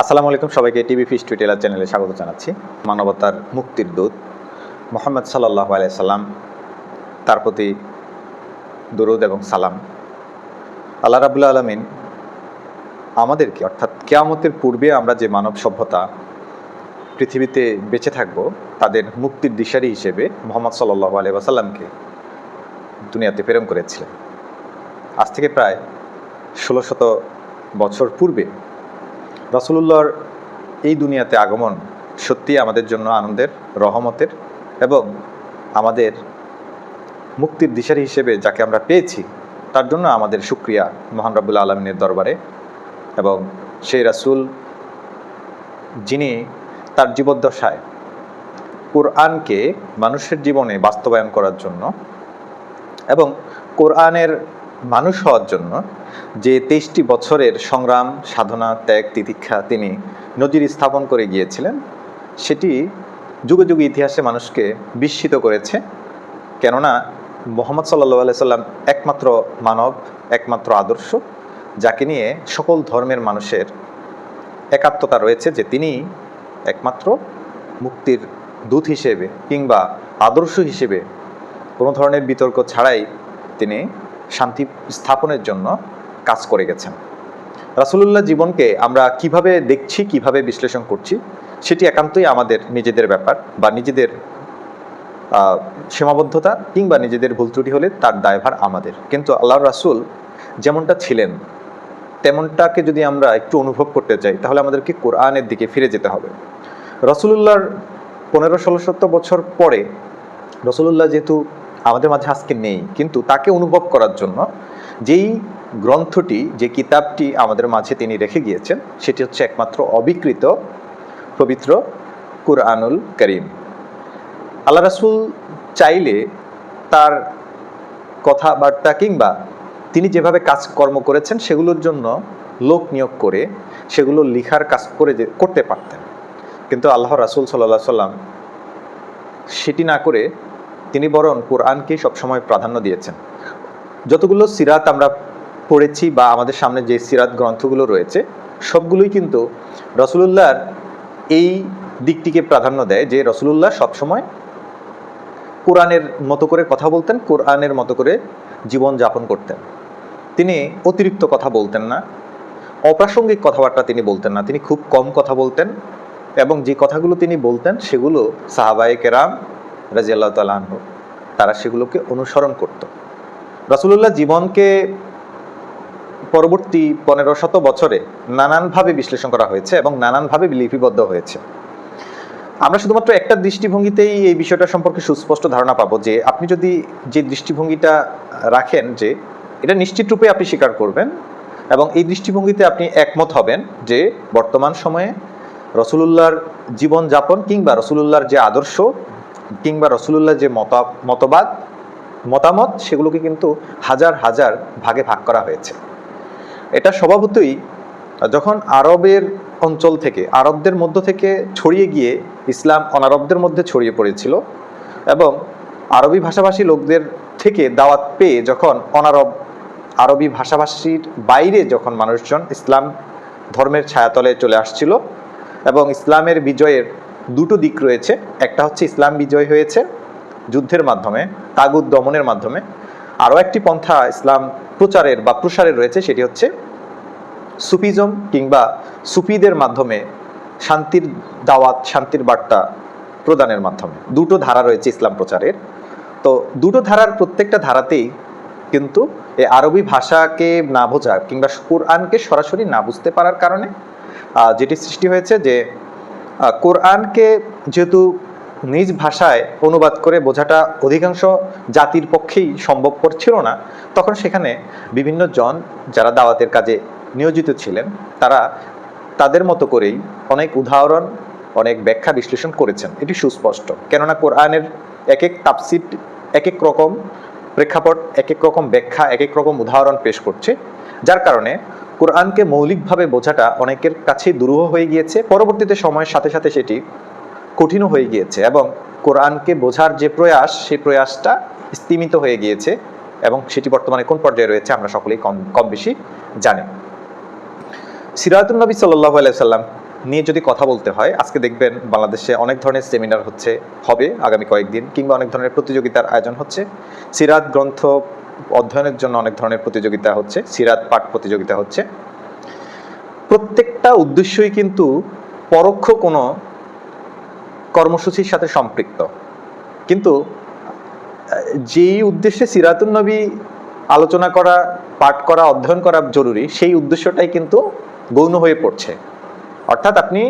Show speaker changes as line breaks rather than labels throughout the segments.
আসসালামু আলাইকুম, সবাইকে টিভি ফিস টুইটেলার চ্যানেলে স্বাগত জানাচ্ছি। মানবতার মুক্তির দূত মোহাম্মদ সাল্লাহ সাল্লাম, তার প্রতি দরুদ এবং সালাম। আল্লাহ রাবুল্লা আলমিন আমাদেরকে, অর্থাৎ কেয়ামতের পূর্বে আমরা যে মানব সভ্যতা পৃথিবীতে বেঁচে থাকব, তাদের মুক্তির দিশারি হিসেবে মোহাম্মদ সাল্লাহ আলাই আসাল্লামকে দুনিয়াতে প্রেরণ করেছিলেন। আজ থেকে প্রায় ষোলো শত বছর পূর্বে রসুলুল্লাহর এই দুনিয়াতে আগমন সত্যি আমাদের জন্য আনন্দের, রহমতের এবং আমাদের মুক্তির দিশারি হিসেবে যাকে আমরা পেয়েছি, তার জন্য আমাদের সুক্রিয়া মহান রব্বুল আলমিনের দরবারে এবং সেই রাসুল যিনি তার জীবদ্দশায় কোরআনকে মানুষের জীবনে বাস্তবায়ন করার জন্য এবং কোরআনের মানুষ হওয়ার জন্য যে তেইশটি বছরের সংগ্রাম, সাধনা, ত্যাগ, তিতিক্ষা তিনি নজির স্থাপন করে গিয়েছিলেন, সেটি যুগে যুগে ইতিহাসে মানুষকে বিস্মিত করেছে। কেননা মোহাম্মদ সাল্লা সাল্লাম একমাত্র মানব, একমাত্র আদর্শ, যাকে নিয়ে সকল ধর্মের মানুষের একাত্মতা রয়েছে যে তিনি একমাত্র মুক্তির দূত হিসেবে কিংবা আদর্শ হিসেবে কোনো ধরনের বিতর্ক ছাড়াই তিনি শান্তি স্থাপনের জন্য কাজ করে গেছেন। রাসুলুল্লাহ জীবনকে আমরা কীভাবে দেখছি, কীভাবে বিশ্লেষণ করছি, সেটি একান্তই আমাদের নিজেদের ব্যাপার বা নিজেদের সীমাবদ্ধতা কিংবা নিজেদের ভুল ত্রুটি হলে তার দায়ভার আমাদের। কিন্তু আল্লাহর রাসুল যেমনটা ছিলেন, তেমনটাকে যদি আমরা একটু অনুভব করতে চাই, তাহলে আমাদেরকে কোরআনের দিকে ফিরে যেতে হবে। রসুলুল্লাহর পনেরো, ষোলো শত বছর পরে, রসুলুল্লাহ যেহেতু আমাদের মাঝে আজকে নেই, কিন্তু তাকে অনুভব করার জন্য যেই গ্রন্থটি, যে কিতাবটি আমাদের মাঝে তিনি রেখে গিয়েছেন, সেটি হচ্ছে একমাত্র অবিকৃত পবিত্র কুরআনুল করিম। আল্লাহ রাসুল চাইলে তার কথাবার্তা কিংবা তিনি যেভাবে কাজকর্ম করেছেন, সেগুলোর জন্য লোক নিয়োগ করে সেগুলো লিখার কাজ করে করতে পারতেন। কিন্তু আল্লাহ রাসুল সাল্লাহ সাল্লাম সেটি না করে তিনি বরং কোরআনকেই সবসময় প্রাধান্য দিয়েছেন। যতগুলো সিরাত আমরা পড়েছি বা আমাদের সামনে যে সিরাত গ্রন্থগুলো রয়েছে, সবগুলোই কিন্তু রসুলুল্লাহর এই দিকটিকে প্রাধান্য দেয় যে রসুলুল্লাহ সবসময় কোরআনের মতো করে কথা বলতেন, কোরআনের মতো করে জীবন যাপন করতেন। তিনি অতিরিক্ত কথা বলতেন না, অপ্রাসঙ্গিক কথাবার্তা তিনি বলতেন না, তিনি খুব কম কথা বলতেন এবং যে কথাগুলো তিনি বলতেন সেগুলো সাহাবায়ে কেরাম রাজিয়াল্লাহ তালাহ তারা সেগুলোকে অনুসরণ করত। রসুলুল্লাহ জীবনকে পরবর্তী পনেরো শত বছরে নানানভাবে বিশ্লেষণ করা হয়েছে এবং নানানভাবে লিপিবদ্ধ হয়েছে। আমরা শুধুমাত্র একটা দৃষ্টিভঙ্গিতেই এই বিষয়টা সম্পর্কে সুস্পষ্ট ধারণা পাবো যে, আপনি যদি যে দৃষ্টিভঙ্গিটা রাখেন যে, এটা নিশ্চিত রূপে আপনি স্বীকার করবেন এবং এই দৃষ্টিভঙ্গিতে আপনি একমত হবেন যে, বর্তমান সময়ে রসুলুল্লাহর জীবনযাপন কিংবা রসুলুল্লাহর যে আদর্শ কিংবা রসুলুল্লাহ যে মত, মতবাদ, মতামত, সেগুলোকে কিন্তু হাজার হাজার ভাগে ভাগ করা হয়েছে। এটা স্বভাবতই যখন আরবের অঞ্চল থেকে, আরবদের মধ্য থেকে ছড়িয়ে গিয়ে ইসলাম অনারবদের মধ্যে ছড়িয়ে পড়েছিল এবং আরবি ভাষাভাষী লোকদের থেকে দাওয়াত পেয়ে যখন অনারব আরবি ভাষাভাষীর বাইরে যখন মানুষজন ইসলাম ধর্মের ছায়াতলে চলে আসছিল এবং ইসলামের বিজয়ের দুটো দিক রয়েছে। একটা হচ্ছে ইসলাম বিজয় হয়েছে যুদ্ধের মাধ্যমে তাগুদ দমনের মাধ্যমে। আরও একটি পন্থা ইসলাম প্রচারের বা প্রসারের রয়েছে, সেটি হচ্ছে সুফিজম কিংবা সুফিদের মাধ্যমে শান্তির দাওয়াত, শান্তির বার্তা প্রদানের মাধ্যমে। দুটো ধারা রয়েছে ইসলাম প্রচারের। তো দুটো ধারার প্রত্যেকটা ধারাতেই কিন্তু এই আরবি ভাষাকে না বোঝা কিংবা কোরআনকে সরাসরি না বুঝতে পারার কারণে যেটি সৃষ্টি হয়েছে যে কোরআনকে যেহেতু নিজ ভাষায় অনুবাদ করে বোঝাটা অধিকাংশ জাতির পক্ষেই সম্ভবপর ছিল না, তখন সেখানে বিভিন্ন জন যারা দাওয়াতের কাজে নিয়োজিত ছিলেন, তারা তাদের মতো করেই অনেক উদাহরণ, অনেক ব্যাখ্যা বিশ্লেষণ করেছেন। এটি সুস্পষ্ট। কেননা কোরআনের এক এক তাপসিট এক এক রকম প্রেক্ষাপট এক এক রকম ব্যাখ্যা এক এক রকম উদাহরণ পেশ করছে, যার কারণে কোরআনকে মৌলিকভাবে বোঝাটা অনেকের কাছেই দুরূহ হয়ে গিয়েছে। পরবর্তীতে সময়ের সাথে সাথে সেটি কঠিনও হয়ে গিয়েছে এবং কোরআনকে বোঝার যে প্রয়াস, সেই প্রয়াসটা স্তিমিত হয়ে গিয়েছে এবং সেটি বর্তমানে কোন পর্যায়ে রয়েছে আমরা সকলেই কম কম বেশি জানি। সিরাতুল নবী সাল্লাহ সাল্লাম নিয়ে যদি কথা বলতে হয়, আজকে দেখবেন বাংলাদেশে অনেক ধরনের সেমিনার হচ্ছে, হবে আগামী কয়েকদিন কিংবা অনেক ধরনের প্রতিযোগিতার আয়োজন হচ্ছে। সিরাত গ্রন্থ অধ্যয়নের জন্য অনেক ধরনের প্রতিযোগিতা হচ্ছে, সিরাত পাঠ প্রতিযোগিতা হচ্ছে। প্রত্যেকটা উদ্দেশ্যই কিন্তু পরোক্ষ কোনো কর্মসূচির সাথে সম্পৃক্ত। কিন্তু, যেই উদ্দেশ্যে সিরাতুন নবী আলোচনা করা, পাঠ করা, অধ্যয়ন করা জরুরি, সেই উদ্দেশ্যটাই কিন্তু গৌণ হয়ে পড়ছে। অর্থাৎ আপনি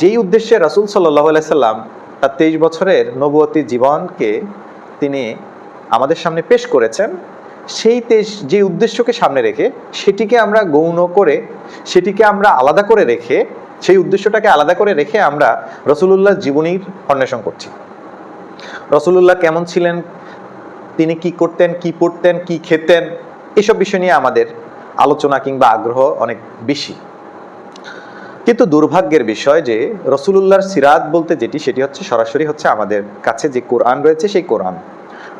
যেই উদ্দেশ্যে রাসুল সাল্লাহ সাল্লাম তার তেইশ বছরের নবতী জীবনকে তিনি আমাদের সামনে পেশ করেছেন, সেই যে উদ্দেশ্যকে সামনে রেখে সেটিকে আমরা গৌণ করে, সেটিকে আমরা আলাদা করে রেখে, সেই উদ্দেশ্যটাকে আলাদা করে রেখে আমরা রসুলুল্লাহ জীবনীর অন্বেষণ করছি। রসুলুল্লাহ কেমন ছিলেন? তিনি কি করতেন, কি পড়তেন, কি খেতেন? এসব বিষয় নিয়ে আমাদের আলোচনা কিংবা আগ্রহ অনেক বেশি। কিন্তু দুর্ভাগ্যের বিষয় যে রসুলুল্লাহর সিরাত বলতে যেটি, সেটি হচ্ছে সরাসরি হচ্ছে আমাদের কাছে যে কোরআন রয়েছে, সেই কোরআন।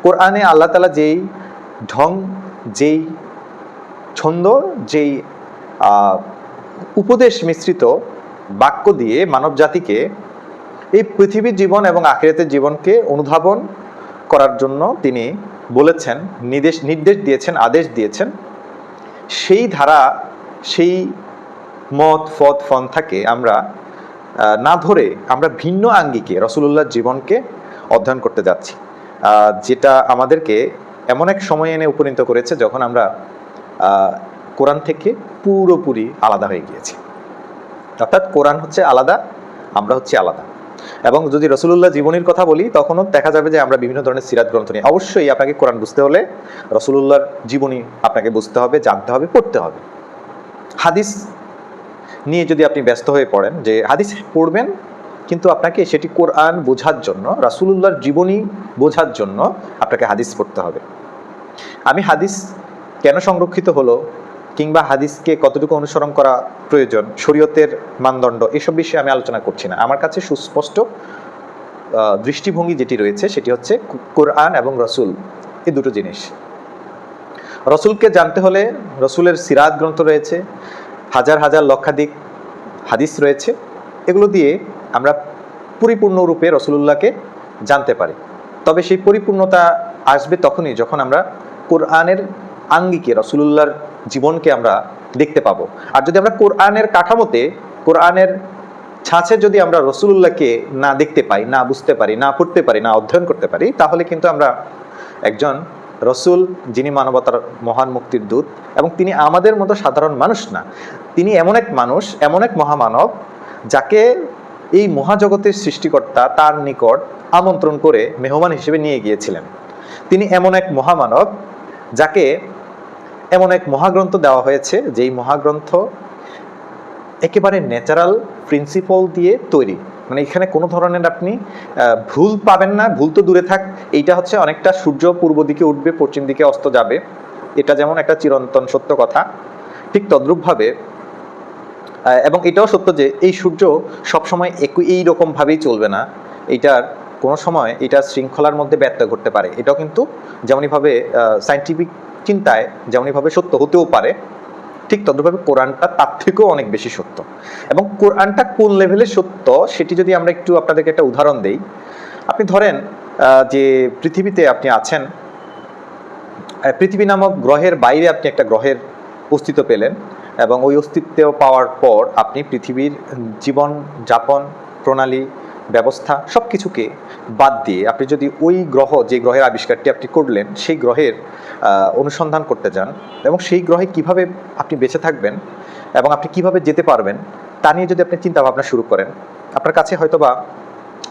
কোরআনে আল্লাহ তালা যেই ঢং, যেই ছন্দ, যেই উপদেশ মিশ্রিত বাক্য দিয়ে মানব জাতিকে এই পৃথিবীর জীবন এবং আখিরাতের জীবনকে অনুধাবন করার জন্য তিনি বলেছেন, নির্দেশ নির্দেশ দিয়েছেন, আদেশ দিয়েছেন। সেই ধারা, সেই মত, ফত ফন্থাকে আমরা না ধরে আমরা ভিন্ন আঙ্গিকে, রসুলুল্লাহর জীবনকে অধ্যয়ন করতে যাচ্ছি। যেটা আমাদেরকে এমন এক সময় এনে উপনীত করেছে যখন আমরা কোরআন থেকে পুরোপুরি আলাদা হয়ে গিয়েছি। অর্থাৎ কোরআন হচ্ছে আলাদা, আমরা হচ্ছে আলাদা। এবং যদি রসুলুল্লাহ জীবনীর কথা বলি, তখনও দেখা যাবে যে আমরা বিভিন্ন ধরনের সিরাত গ্রন্থ নিয়ে। অবশ্যই আপনাকে কোরআন বুঝতে হলে রসুলুল্লাহর জীবনী আপনাকে বুঝতে হবে, জানতে হবে, পড়তে হবে। হাদিস নিয়ে যদি আপনি ব্যস্ত হয়ে পড়েন, যে হাদিস পড়বেন কিন্তু আপনাকে সেটি কোরআন বোঝার জন্য, রাসুলুল্লাহর জীবনী বোঝার জন্য আপনাকে হাদিস পড়তে হবে। আমি হাদিস কেন সংরক্ষিত হলো, কিংবা হাদিসকে কতটুকু অনুসরণ করা প্রয়োজন, শরীয়তের মানদণ্ড, এসব বিষয়ে আমি আলোচনা করছি না। আমার কাছে সুস্পষ্ট দৃষ্টিভঙ্গি যেটি রয়েছে সেটি হচ্ছে কোরআন এবং রসুল, এই দুটো জিনিস। রসুলকে জানতে হলে রসুলের সিরাত গ্রন্থ রয়েছে, হাজার হাজার লক্ষাধিক হাদিস রয়েছে। এগুলো দিয়ে আমরা পরিপূর্ণরূপে রসুলুল্লাহকে জানতে পারি। তবে সেই পরিপূর্ণতা আসবে তখনই যখন আমরা কোরআনের আঙ্গিকে, রসুলুল্লাহর জীবনকে আমরা দেখতে পাবো। আর যদি আমরা কোরআনের কাঠামোতে, কোরআনের ছাঁচে যদি আমরা রসুলুল্লাহকে না দেখতে পাই, না বুঝতে পারি, না পড়তে পারি, না অধ্যয়ন করতে পারি, তাহলে কিন্তু আমরা একজন রসুল, যিনি মানবতার মহান মুক্তির দূত এবং তিনি আমাদের মতো সাধারণ মানুষ না। তিনি এমন এক মানুষ, এমন এক মহামানব, যাকে এই মহাজগতের সৃষ্টিকর্তা তার নিকট আমন্ত্রণ করে মেহমান হিসেবে নিয়ে গিয়েছিলেন। তিনি এমন এক মহামানব যাকে এমন এক মহাগ্রন্থ দেওয়া হয়েছে, যেই মহাগ্রন্থ একেবারে ন্যাচারাল প্রিন্সিপল দিয়ে তৈরি। মানে এখানে কোনো ধরনের আপনি ভুল পাবেন না, ভুল তো দূরে থাক। এইটা হচ্ছে অনেকটা সূর্য পূর্ব দিকে উঠবে, পশ্চিম দিকে অস্ত যাবে। এটা যেমন একটা চিরন্তন সত্য কথা, ঠিক তদ্রূপভাবে এবং এটাও সত্য যে এই সূর্য সবসময় একই এই রকমভাবেই চলবে না। এইটার কোনো সময় এটা শৃঙ্খলার মধ্যে ব্যত্যয় ঘটতে পারে। এটাও কিন্তু যেমনইভাবে সাইন্টিফিক চিন্তায় যেমনইভাবে সত্য হতেও পারে, ঠিক তদ্রুপভাবে কোরআনটা তার থেকেও অনেক বেশি সত্য। এবং কোরআনটা কোন লেভেলে সত্য সেটি যদি আমরা একটু আপনাদেরকে একটা উদাহরণ দেই। আপনি ধরেন যে পৃথিবীতে আপনি আছেন পৃথিবী নামক গ্রহের বাইরে আপনি একটা গ্রহের অস্তিত্ব পেলেন। এবং ওই অস্তিত্ব পাওয়ার পর আপনি পৃথিবীর জীবন যাপন, প্রণালী, ব্যবস্থা সব কিছুকে বাদ দিয়ে আপনি যদি ওই গ্রহ, যে গ্রহের আবিষ্কারটি আপনি করলেন, সেই গ্রহের অনুসন্ধান করতে যান এবং সেই গ্রহে কীভাবে আপনি বেঁচে থাকবেন এবং আপনি কীভাবে যেতে পারবেন, তা নিয়ে যদি আপনি চিন্তা ভাবনা শুরু করেন, আপনার কাছে হয়তোবা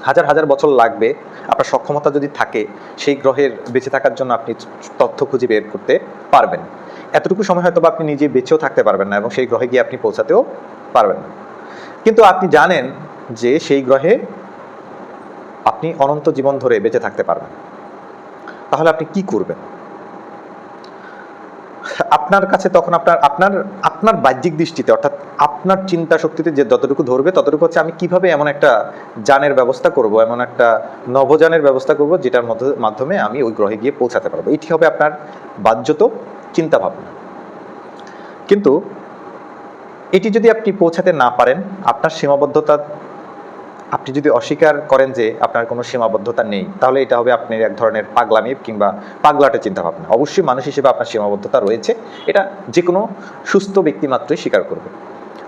হাজার হাজার বছর লাগবে, আপনার সক্ষমতা যদি থাকে, সেই গ্রহের বেঁচে থাকার জন্য আপনি তথ্য খুঁজে বের করতে পারবেন। এতটুকু সময় হয়তো বা আপনি নিজে বেঁচেও থাকতে পারবেন না এবং সেই গ্রহে গিয়ে আপনি পৌঁছাতেও পারবেন না। কিন্তু আপনি জানেন যে সেই গ্রহে আপনি অনন্ত জীবন ধরে বেঁচে থাকতে পারবেন। তাহলে আপনি কি করবেন? আপনার কাছে তখন আপনার আপনার আপনার বাহ্যিক দৃষ্টিতে অর্থাৎ আপনার চিন্তা শক্তিতে যে যতটুকু ধরবে ততটুকু হচ্ছে আমি কীভাবে এমন একটা যানের ব্যবস্থা করব, এমন একটা নভোযানের ব্যবস্থা করব যেটার মধ্যে, মাধ্যমে আমি ওই গ্রহে গিয়ে পৌঁছাতে পারব। এটি হবে আপনার বাহ্যত চিন্তা ভাবনা কিন্তু এটি যদি আপনি পৌঁছাতে না পারেন, আপনার সীমাবদ্ধতা, আপনি যদি অস্বীকার করেন যে আপনার কোনো সীমাবদ্ধতা নেই, তাহলে এটা হবে আপনি এক ধরনের পাগলামি কিংবা পাগলাটে চিন্তাভাবনা। অবশ্যই মানুষ হিসেবে আপনার সীমাবদ্ধতা রয়েছে, এটা যে কোনো সুস্থ ব্যক্তি মাত্রই স্বীকার করবে।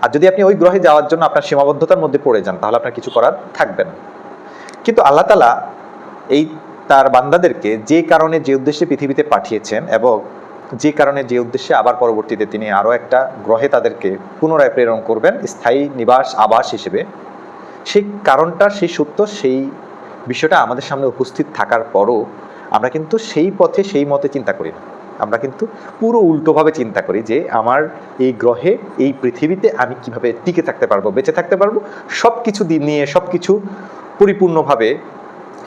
আর যদি আপনি ওই গ্রহে যাওয়ার জন্য আপনার সীমাবদ্ধতার মধ্যে পড়ে যান, তাহলে আপনার কিছু করার থাকবে না। কিন্তু আল্লাহ তালা এই তার বান্দাদেরকে যে কারণে, যে উদ্দেশ্যে পৃথিবীতে পাঠিয়েছেন এবং যে কারণে, যে উদ্দেশ্যে আবার পরবর্তীতে তিনি আরও একটা গ্রহে তাদেরকে পুনরায় প্রেরণ করবেন, স্থায়ী নিবাস, আবাস হিসেবে, সেই কারণটা, সেই সত্য সেই বিষয়টা আমাদের সামনে উপস্থিত থাকার পরও আমরা কিন্তু সেই পথে, সেই মতে চিন্তা করি না। আমরা কিন্তু পুরো উল্টোভাবে চিন্তা করি যে, আমার এই গ্রহে, এই পৃথিবীতে আমি কীভাবে টিকে থাকতে পারব, বেঁচে থাকতে পারব সব কিছু নিয়ে সব কিছু পরিপূর্ণভাবে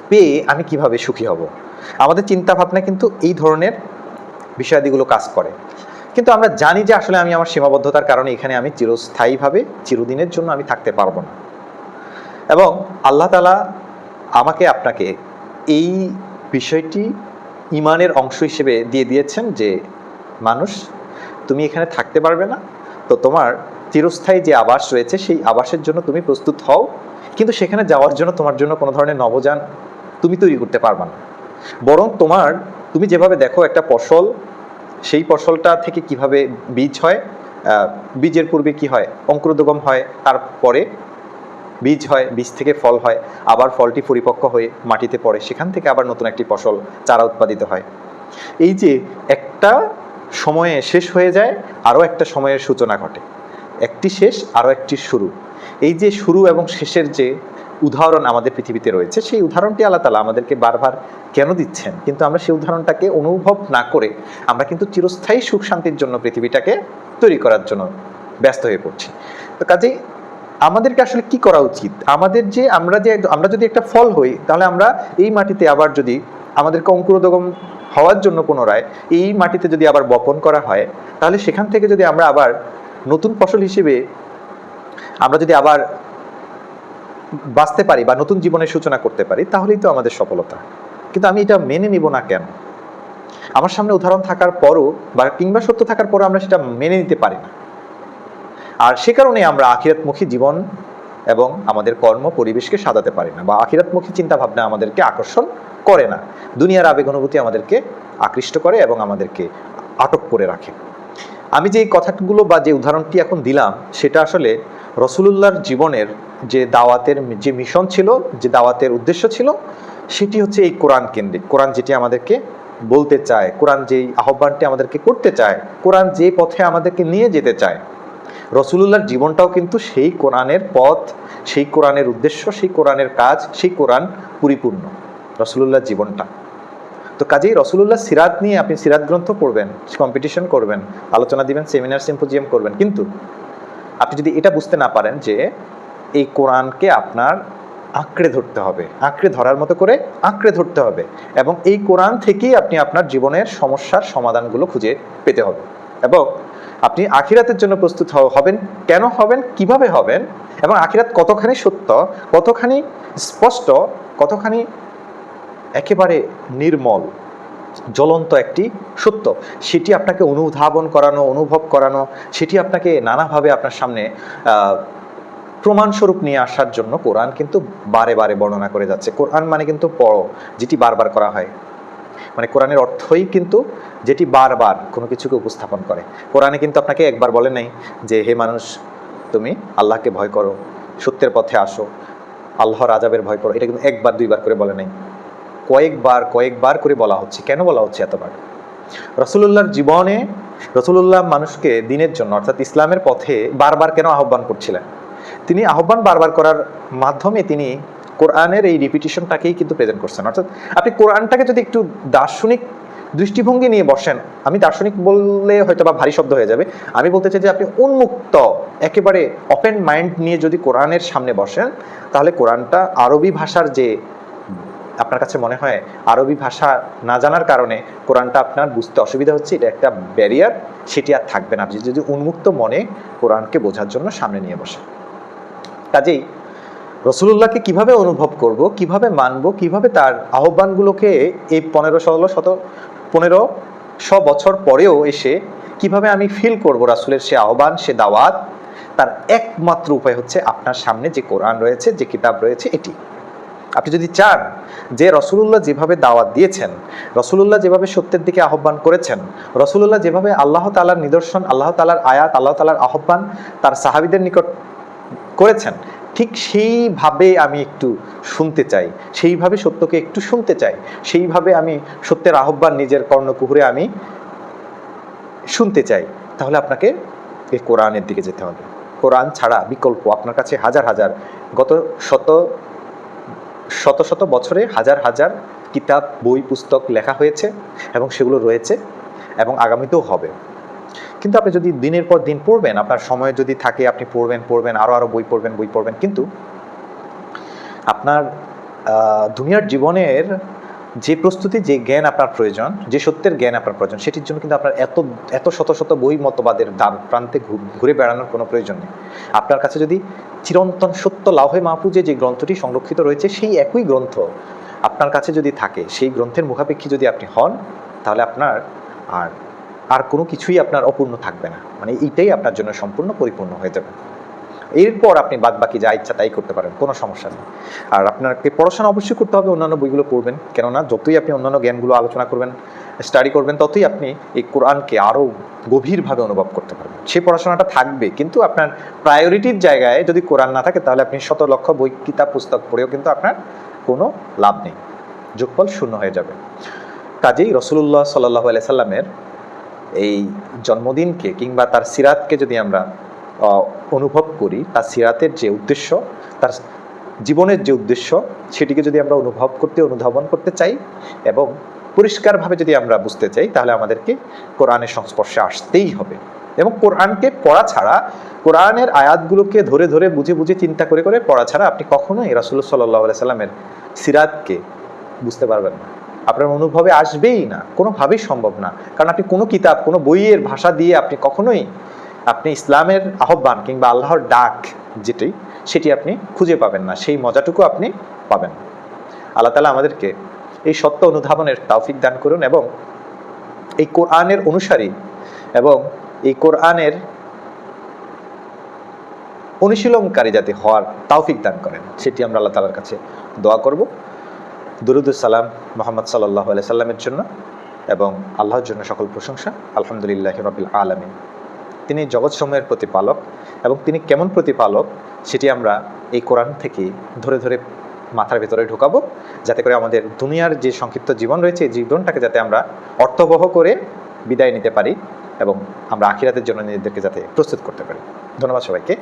পেয়ে আমি কীভাবে সুখী হব। আমাদের চিন্তা ভাবনা কিন্তু এই ধরনের বিষয়াদিগুলো কাজ করে। কিন্তু আমরা জানি যে আসলে আমি আমার সীমাবদ্ধতার কারণে এখানে আমি চিরস্থায়ীভাবে, চিরদিনের জন্য আমি থাকতে পারব না। এবং আল্লাহ তালা আমাকে আপনাকে এই বিষয়টি ইমানের অংশ হিসেবে দিয়ে দিয়েছেন যে, মানুষ, তুমি এখানে থাকতে পারবে না। তো তোমার চিরস্থায়ী যে আবাস রয়েছে, সেই আবাসের জন্য তুমি প্রস্তুত হও। কিন্তু সেখানে যাওয়ার জন্য তোমার জন্য কোনো ধরনের নবযান তুমি তৈরি করতে পারবে না। বরং তোমার, তুমি যেভাবে দেখো একটা ফসল সেই ফসলটা থেকে কীভাবে বীজ হয় বীজের পূর্বে কি হয়, অঙ্কুরোদ্গম হয়, তারপরে বীজ হয়, বীজ থেকে ফল হয়, আবার ফলটি পরিপক্ক হয়ে মাটিতে পড়ে, সেখান থেকে আবার নতুন একটি ফসল, চারা উৎপাদিত হয়। এই যে একটা সময়ে শেষ হয়ে যায়, আরও একটা সময়ের সূচনা ঘটে। একটি শেষ, আরও একটি শুরু। এই যে শুরু এবং শেষের যে উদাহরণ আমাদের পৃথিবীতে রয়েছে, সেই উদাহরণটি আল্লাহ তালা আমাদেরকে বারবার কেন দিচ্ছেন? কিন্তু আমরা সেই উদাহরণটাকে অনুভব না করে আমরা কিন্তু চিরস্থায়ী সুখ শান্তির জন্য পৃথিবীটাকে তৈরি করার জন্য ব্যস্ত হয়ে পড়ছি। তো কাজেই আমাদেরকে আসলে কি করা উচিত? আমাদের যে আমরা যে আমরা যদি একটা ফল হই, তাহলে আমরা এই মাটিতে আবার যদি আমাদেরকে অঙ্কুরোদগম হওয়ার জন্য পুনরায় এই মাটিতে যদি আবার বপন করা হয়, তাহলে সেখান থেকে যদি আমরা আবার নতুন ফসল হিসেবে আমরা যদি আবার বাঁচতে পারি বা নতুন জীবনের সূচনা করতে পারি, তাহলেই তো আমাদের সফলতা। কিন্তু আমি এটা মেনে নিব না কেন? আমার সামনে উদাহরণ থাকার পরও বা কিংবা সত্য থাকার পরও আমরা সেটা মেনে নিতে পারি না। আর সে কারণে আমরা আখিরাতমুখী জীবন এবং আমাদের কর্ম, পরিবেশকে সাজাতে পারি না বা আখিরাতমুখী চিন্তা ভাবনা আমাদেরকে আকর্ষণ করে না। দুনিয়ার আবেগ অনুভূতি আমাদেরকে আকৃষ্ট করে এবং আমাদেরকে আটক করে রাখে। আমি যে কথাগুলো বা যে উদাহরণটি এখন দিলাম, সেটা আসলে রসুলুল্লাহর জীবনের যে দাওয়াতের যে মিশন ছিল, যে দাওয়াতের উদ্দেশ্য ছিল, সেটি হচ্ছে এই কোরআন কেন্দ্রিক। কোরআন যেটি আমাদেরকে বলতে চায়, কোরআন যেই আহ্বানটি আমাদেরকে করতে চায়, কোরআন যে পথে আমাদেরকে নিয়ে যেতে চায়। রসুলুল্লাহর জীবনটাও কিন্তু সেই কোরআনের পথ, সেই কোরআনের উদ্দেশ্য, সেই কোরআনের কাজ, সেই কোরআন পরিপূর্ণ, রসুলুল্লাহর জীবনটা। তো কাজেই রসুলুল্লাহ সিরাত নিয়ে আপনি সিরাত গ্রন্থ পড়বেন কম্পিটিশন করবেন, আলোচনা দিবেন সেমিনার সিম্পোজিয়াম করবেন। কিন্তু আপনি যদি এটা বুঝতে না পারেন যে এই কোরআনকে আপনার আঁকড়ে ধরতে হবে, আঁকড়ে ধরার মতো করে আঁকড়ে ধরতে হবে এবং এই কোরআন থেকেই আপনি আপনার জীবনের সমস্যার সমাধানগুলো খুঁজে পেতে হবে। এবং আপনি আখিরাতের জন্য প্রস্তুত হবেন, কেন হবেন, কীভাবে হবেন এবং আখিরাত কতখানি সত্য, কতখানি স্পষ্ট, কতখানি একেবারে নির্মল, জ্বলন্ত একটি সত্য, সেটি আপনাকে অনুধাবন করানো, অনুভব করানো, সেটি আপনাকে নানাভাবে আপনার সামনে প্রমাণস্বরূপ নিয়ে আসার জন্য কোরআন কিন্তু বারে বারে বর্ণনা করে যাচ্ছে। কোরআন মানে কিন্তু পড়ো, যেটি বারবার করা হয়। মানে কোরআনের অর্থই কিন্তু যেটি বারবার কোনো কিছুকে উপস্থাপন করে। কোরআনে কিন্তু আপনাকে একবার বলে নাই যে, হে মানুষ, তুমি আল্লাহকে ভয় করো, সত্যের পথে আসো আল্লাহর আজাবের ভয় করো। এটা কিন্তু একবার, দুইবার করে বলে নাই। কয়েকবার কয়েকবার করে বলা হচ্ছে। কেন বলা হচ্ছে এতবার? রসুলুল্লাহর জীবনে, রসুলুল্লাহ মানুষকে দিনের জন্য, অর্থাৎ ইসলামের পথে বারবার কেন আহ্বান করছিলেন? তিনি আহ্বান বারবার করার মাধ্যমে তিনি কোরআনের এই রিপিটিশনটাকেই কিন্তু প্রেজেন্ট করছেন। অর্থাৎ আপনি কোরআনটাকে যদি একটু দার্শনিক দৃষ্টিভঙ্গি নিয়ে বসেন, আমি দার্শনিক বললে হয়তো বা ভারী শব্দ হয়ে যাবে। আমি বলতে চাই যে আপনি উন্মুক্ত, একেবারে ওপেন মাইন্ড নিয়ে যদি কোরআনের সামনে বসেন, তাহলে কোরআনটা আরবি ভাষার যে, আপনার কাছে মনে হয় আরবি ভাষা না জানার কারণে কোরআনটা আপনার বুঝতে অসুবিধা হচ্ছে, এটা একটা ব্যারিয়ার সেটি আর থাকবে না। আপনি যদি উন্মুক্ত মনে কোরআনকে বোঝার জন্য সামনে নিয়ে বসেন। কাজেই রসুলুল্লাহকে কীভাবে অনুভব করব, কীভাবে মানব, কীভাবে তার আহ্বানগুলোকে এই পনেরো, ষোলো শত পনেরো, শ বছর পরেও এসে কীভাবে আমি ফিল করব রাসুলের সে আহ্বান, সে দাওয়াত, তার একমাত্র উপায় হচ্ছে আপনার সামনে যে কোরআন রয়েছে, যে কিতাব রয়েছে, এটি। আপনি যদি চান যে রসুলুল্লাহ যেভাবে দাওয়াত দিয়েছেন, রসুলুল্লাহ যেভাবে সত্যের দিকে আহ্বান করেছেন, রসুলুল্লাহ যেভাবে আল্লাহ তালার নিদর্শন, আল্লাহ তালার আয়াত, আল্লাহ তালার আহ্বান তার সাহাবিদের নিকট করেছেন, ঠিক সেইভাবে আমি একটু শুনতে চাই, সেইভাবে সত্যকে একটু শুনতে চাই, সেইভাবে আমি সত্যের আহ্বান নিজের কর্ণকুহুরে আমি শুনতে চাই, তাহলে আপনাকে এই কোরআনের দিকে যেতে হবে। কোরআন ছাড়া বিকল্প, আপনার কাছে হাজার হাজার, গত শত শত শত বছরে হাজার হাজার কিতাব, বই, পুস্তক লেখা হয়েছে এবং সেগুলো রয়েছে এবং আগামীতেও হবে। কিন্তু আপনি যদি দিনের পর দিন পড়বেন, আপনার সময় যদি থাকে, আপনি পড়বেন পড়বেন আরও আরও বই পড়বেন বই পড়বেন, কিন্তু আপনার দুনিয়ার জীবনের যে প্রস্তুতি, যে জ্ঞান আপনার প্রয়োজন, যে সত্যের জ্ঞান আপনার প্রয়োজন, সেটির জন্য কিন্তু আপনার এত এত শত শত বই মতবাদের দ্বার প্রান্তে ঘুরে বেড়ানোর কোনো প্রয়োজন নেই। আপনার কাছে যদি চিরন্তন সত্য লাভে মাহফুজে যে গ্রন্থটি সংরক্ষিত রয়েছে, সেই একই গ্রন্থ আপনার কাছে যদি থাকে, সেই গ্রন্থের মুখাপেক্ষী যদি আপনি হন, তাহলে আপনার আর আর কোনো কিছুই আপনার অপূর্ণ থাকবে না। মানে এইটাই আপনার জন্য সম্পূর্ণ পরিপূর্ণ হয়ে যাবে। এরপর আপনি বাদ বাকি যা ইচ্ছা তাই করতে পারেন, কোনো সমস্যা নেই। আর আপনাকে পড়াশোনা অবশ্যই করতে হবে, অন্যান্য বইগুলো পড়বেন। কেননা যতই আপনি অন্যান্য জ্ঞানগুলো আলোচনা করবেন স্টাডি করবেন, ততই আপনি এই কোরআনকে আরও গভীরভাবে অনুভব করতে পারবেন। সেই পড়াশোনাটা থাকবে, কিন্তু আপনার প্রায়োরিটির জায়গায় যদি কোরআন না থাকে, তাহলে আপনি শত লক্ষ বই, কিতাব, পুস্তক পড়েও কিন্তু আপনার কোনো লাভ নেই। যোগফল শূন্য হয়ে যাবে। কাজেই রসুল্লাহ সাল্লাহ আলাই সাল্লামের এই জন্মদিনকে কিংবা তার সিরাতকে যদি আমরা অনুভব করি, তার সিরাতের যে উদ্দেশ্য, তার জীবনের যে উদ্দেশ্য, সেটিকে যদি আমরা অনুভব করতে, অনুধাবন করতে চাই এবং পরিষ্কারভাবে যদি আমরা বুঝতে চাই, তাহলে আমাদেরকে কোরআনের সংস্পর্শে আসতেই হবে। এবং কোরআনকে পড়া ছাড়া, কোরআনের আয়াতগুলোকে ধরে ধরে বুঝে বুঝে চিন্তা করে করে পড়া ছাড়া আপনি কখনোই রাসুল্লাহ সাল্লাহ সাল্লামের সিরাতকে বুঝতে পারবেন না। আপনার অনুভবে আসবেই না, কোনোভাবেই সম্ভব না কারণ আপনি কোনো কিতাব, কোনো বইয়ের ভাষা দিয়ে আপনি কখনোই আপনি ইসলামের আহ্বান কিংবা আল্লাহর ডাক যেটি, সেটি আপনি খুঁজে পাবেন না, সেই মজাটুকু আপনি পাবেন। আল্লাহ তালা আমাদেরকে এই সত্য অনুধাবনের তৌফিক দান করুন এবং এই কোরআনের অনুসারী এবং এই কোরআনের অনুশীলনকারী যাতে হওয়ার তাওফিক দান করেন, সেটি আমরা আল্লাহ তালার কাছে দোয়া করব দুরুদুসালাম মোহাম্মদ সাল্লাহ সাল্লামের জন্য এবং আল্লাহর জন্য সকল প্রশংসা, আলহামদুলিল্লাহ রবিল আলমিন। তিনি জগৎসমূহের প্রতিপালক এবং তিনি কেমন প্রতিপালক সেটি আমরা এই কোরআন থেকে ধরে ধরে মাথার ভেতরে ঢোকাবো, যাতে করে আমাদের দুনিয়ার যে সংক্ষিপ্ত জীবন রয়েছে, এই জীবনটাকে যাতে আমরা অর্থবহ করে বিদায় নিতে পারি এবং আমরা আখিরাতের জন্য নিজেদেরকে যাতে প্রস্তুত করতে পারি। ধন্যবাদ সবাইকে।